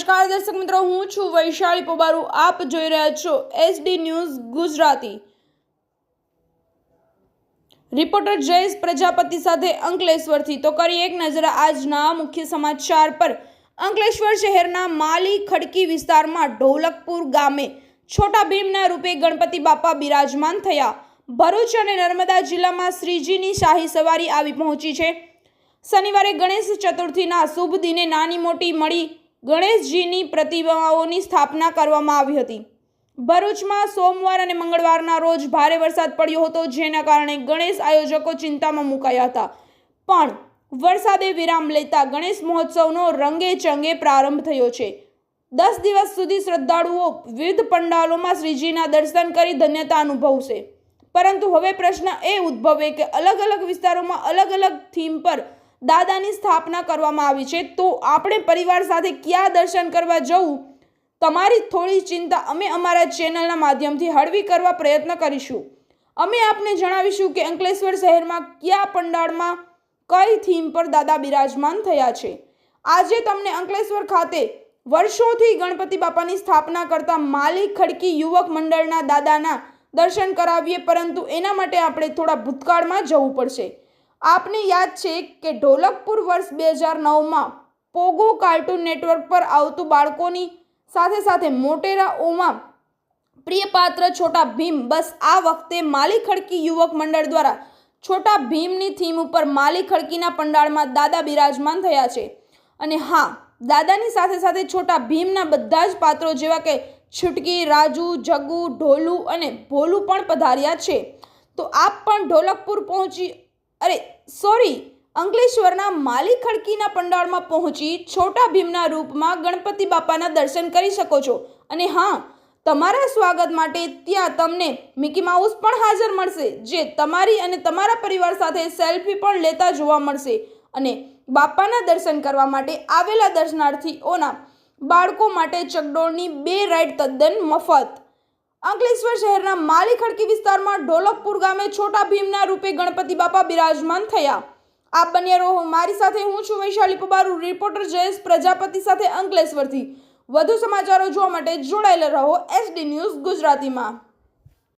નમસ્કાર દર્શક મિત્રો, હું છું વૈશાળી પોબારું. આપ જોઈ રહ્યા છો SD news Gujarati. Reporter Jayesh Prajapati સાથે અંકલેશ્વરથી. તો કરી એક નજર આજના મુખ્ય સમાચાર પર. અંકલેશ્વર શહેરના માલી ખડકી વિસ્તારમાં ઢોલકપુર ગામે છોટા ભીમના રૂપે ગણપતિ બાપા બિરાજમાન થયા. ભરૂચ અને નર્મદા જિલ્લામાં શ્રીજીની શાહી સવારી આવી પહોંચી છે. શનિવારે ગણેશ ચતુર્થીના શુભ દિને નાની મોટી મળી ગણેશજીની પ્રતિમાઓની સ્થાપના કરવામાં આવી હતી. ભરૂચમાં સોમવાર અને મંગળવારના રોજ ભારે વરસાદ પડ્યો હતો, જેના કારણે ગણેશ આયોજકો ચિંતામાં મુકાયા હતા. પણ વરસાદે વિરામ લેતા ગણેશ મહોત્સવનો રંગે ચંગે પ્રારંભ થયો છે. દસ દિવસ સુધી શ્રદ્ધાળુઓ વિવિધ પંડાલોમાં શ્રીજીના દર્શન કરી ધન્યતા અનુભવશે. પરંતુ હવે પ્રશ્ન એ ઉદ્ભવે કે અલગ અલગ વિસ્તારોમાં અલગ અલગ થીમ પર દાદાની સ્થાપના કરવામાં આવી છે. તો આપણે પરિવાર સાથે ક્યાં દર્શન કરવા જવું? તમારી થોડી ચિંતા અમે અમારા ચેનલના માધ્યમથી હળવી કરવા પ્રયત્ન કરીશું. અમે આપને જણાવીશું કે અંકલેશ્વર શહેરમાં કયા પંડાળમાં કઈ થીમ પર દાદા બિરાજમાન થયા છે. આજે તમને અંકલેશ્વર ખાતે વર્ષોથી ગણપતિ બાપાની સ્થાપના કરતા માલિક ખડકી યુવક મંડળના દાદાના દર્શન કરાવીએ, પરંતુ એના માટે આપણે થોડા ભૂતકાળમાં જવું પડશે. આપને યાદ છે કે ઢોલકપુર વર્ષ બે હજાર નવમાં પોગો કાર્ટૂન નેટવર્ક પર આવતું બાળકોની સાથે સાથે મોટેરાઓમાં પ્રિય પાત્ર છોટા ભીમ. બસ આ વખતે માલી ખડકી યુવક મંડળ દ્વારા છોટા ભીમની થીમ ઉપર માલી ખડકીના પંડાળમાં દાદા બિરાજમાન થયા છે. અને હા, દાદાની સાથે સાથે છોટા ભીમના બધા જ પાત્રો જેવા કે છુટકી, રાજુ, જગુ, ઢોલુ અને ભોલું પણ પધાર્યા છે. તો આપ પણ ઢોલકપુર પહોંચી અરે, સોરી, અંકલેશ્વરના માલી ખડકીના પંડાળમાં પહોંચી છોટા ભીમના રૂપમાં ગણપતિ બાપાના દર્શન કરી શકો છો. અને હા, તમારા સ્વાગત માટે ત્યાં તમને મિકી માઉસ પણ હાજર મળશે, જે તમારી અને તમારા પરિવાર સાથે સેલ્ફી પણ લેતા જોવા મળશે. અને બાપાના દર્શન કરવા માટે આવેલા દર્શનાર્થીઓના બાળકો માટે ચકડોળની બે રાઈડ તદ્દન મફત. અંકલેશ્વર શહેરના માલી ખડકી વિસ્તારમાં ઢોલકપુર ગામે છોટા ભીમના રૂપે ગણપતિ બાપા બિરાજમાન થયા. આપ બન્યા રહો મારી સાથે, હું છું વૈશાલી પબારુ, રિપોર્ટર જયેશ પ્રજાપતિ સાથે અંકલેશ્વરથી. વધુ સમાચારો જોવા માટે જોડાયેલા રહો એસડી ન્યૂઝ ગુજરાતીમાં.